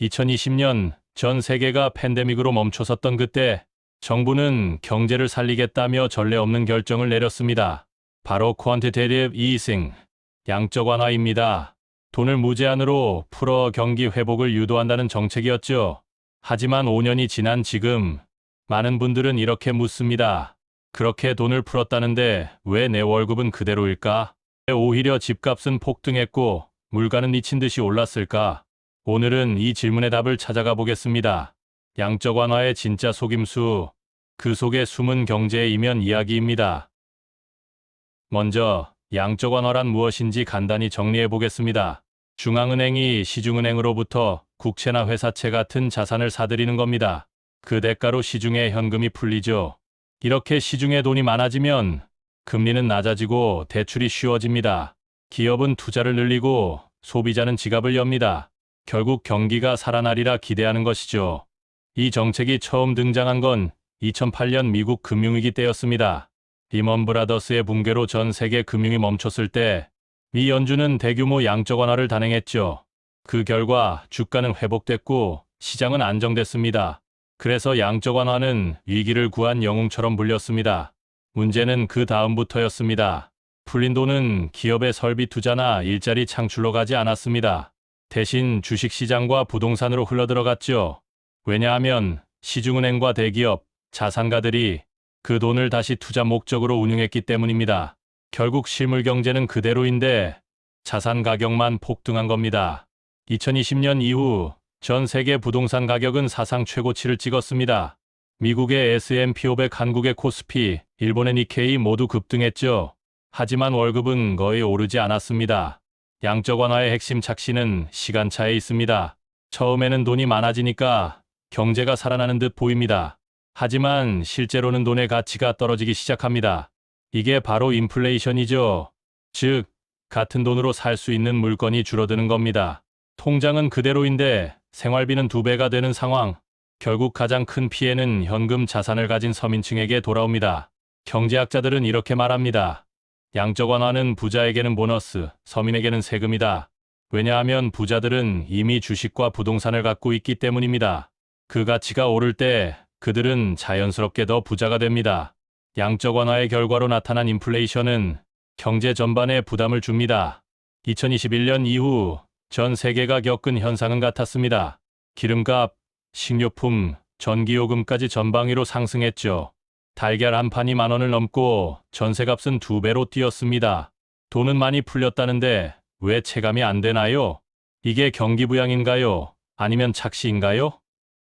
2020년 전 세계가 팬데믹으로 멈춰섰던 그때 정부는 경제를 살리겠다며 전례 없는 결정을 내렸습니다. 바로 퀀티테이티브 이싱, 양적 완화입니다. 돈을 무제한으로 풀어 경기 회복을 유도한다는 정책이었죠. 하지만 5년이 지난 지금 많은 분들은 이렇게 묻습니다. 그렇게 돈을 풀었다는데 왜 내 월급은 그대로일까? 왜 오히려 집값은 폭등했고 물가는 미친 듯이 올랐을까? 오늘은 이 질문의 답을 찾아가 보겠습니다. 양적 완화의 진짜 속임수, 그 속에 숨은 경제의 이면 이야기입니다. 먼저 양적 완화란 무엇인지 간단히 정리해 보겠습니다. 중앙은행이 시중은행으로부터 국채나 회사채 같은 자산을 사들이는 겁니다. 그 대가로 시중에 현금이 풀리죠. 이렇게 시중에 돈이 많아지면 금리는 낮아지고 대출이 쉬워집니다. 기업은 투자를 늘리고 소비자는 지갑을 엽니다. 결국 경기가 살아나리라 기대하는 것이죠. 이 정책이 처음 등장한 건 2008년 미국 금융위기 때였습니다. 리먼 브라더스의 붕괴로 전 세계 금융이 멈췄을 때 미 연준은 대규모 양적 완화를 단행했죠. 그 결과 주가는 회복됐고 시장은 안정됐습니다. 그래서 양적 완화는 위기를 구한 영웅처럼 불렸습니다. 문제는 그 다음부터였습니다. 풀린 돈은 기업의 설비 투자나 일자리 창출로 가지 않았습니다. 대신 주식시장과 부동산으로 흘러들어갔죠. 왜냐하면 시중은행과 대기업, 자산가들이 그 돈을 다시 투자 목적으로 운용했기 때문입니다. 결국 실물 경제는 그대로인데 자산 가격만 폭등한 겁니다. 2020년 이후 전 세계 부동산 가격은 사상 최고치를 찍었습니다. 미국의 S&P 500, 한국의 코스피, 일본의 니케이 모두 급등했죠. 하지만 월급은 거의 오르지 않았습니다. 양적 완화의 핵심 착시는 시간차에 있습니다. 처음에는 돈이 많아지니까 경제가 살아나는 듯 보입니다. 하지만 실제로는 돈의 가치가 떨어지기 시작합니다. 이게 바로 인플레이션이죠. 즉, 같은 돈으로 살 수 있는 물건이 줄어드는 겁니다. 통장은 그대로인데 생활비는 두 배가 되는 상황. 결국 가장 큰 피해는 현금 자산을 가진 서민층에게 돌아옵니다. 경제학자들은 이렇게 말합니다. 양적 완화는 부자에게는 보너스, 서민에게는 세금이다. 왜냐하면 부자들은 이미 주식과 부동산을 갖고 있기 때문입니다. 그 가치가 오를 때 그들은 자연스럽게 더 부자가 됩니다. 양적 완화의 결과로 나타난 인플레이션은 경제 전반에 부담을 줍니다. 2021년 이후 전 세계가 겪은 현상은 같았습니다. 기름값, 식료품, 전기요금까지 전방위로 상승했죠. 달걀 한 판이 만 원을 넘고 전세값은 두 배로 뛰었습니다. 돈은 많이 풀렸다는데 왜 체감이 안 되나요? 이게 경기부양인가요? 아니면 착시인가요?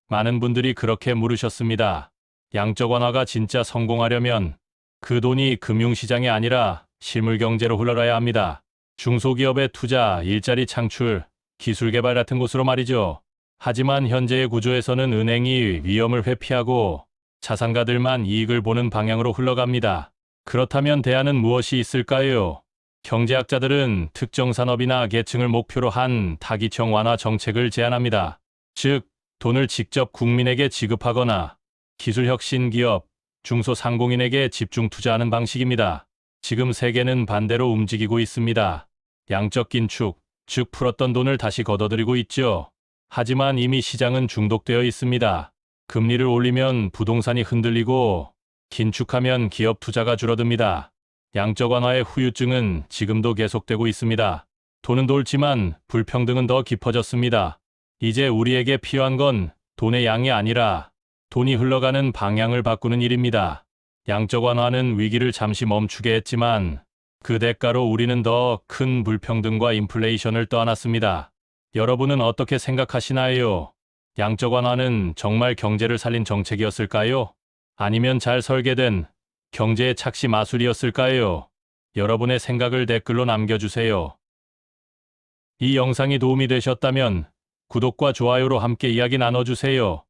많은 분들이 그렇게 물으셨습니다. 양적 완화가 진짜 성공하려면 그 돈이 금융시장이 아니라 실물경제로 흘러가야 합니다. 중소기업의 투자, 일자리 창출, 기술 개발 같은 곳으로 말이죠. 하지만 현재의 구조에서는 은행이 위험을 회피하고 자산가들만 이익을 보는 방향으로 흘러갑니다. 그렇다면 대안은 무엇이 있을까요? 경제학자들은 특정 산업이나 계층을 목표로 한 타기청 완화 정책을 제안합니다. 즉, 돈을 직접 국민에게 지급하거나 기술혁신 기업, 중소상공인에게 집중 투자하는 방식입니다. 지금 세계는 반대로 움직이고 있습니다. 양적 긴축, 즉 풀었던 돈을 다시 걷어들이고 있죠. 하지만 이미 시장은 중독되어 있습니다. 금리를 올리면 부동산이 흔들리고 긴축하면 기업 투자가 줄어듭니다. 양적 완화의 후유증은 지금도 계속되고 있습니다. 돈은 돌지만 불평등은 더 깊어졌습니다. 이제 우리에게 필요한 건 돈의 양이 아니라 돈이 흘러가는 방향을 바꾸는 일입니다. 양적 완화는 위기를 잠시 멈추게 했지만 그 대가로 우리는 더 큰 불평등과 인플레이션을 떠안았습니다. 여러분은 어떻게 생각하시나요? 양적 완화는 정말 경제를 살린 정책이었을까요? 아니면 잘 설계된 경제의 착시 마술이었을까요? 여러분의 생각을 댓글로 남겨주세요. 이 영상이 도움이 되셨다면 구독과 좋아요로 함께 이야기 나눠주세요.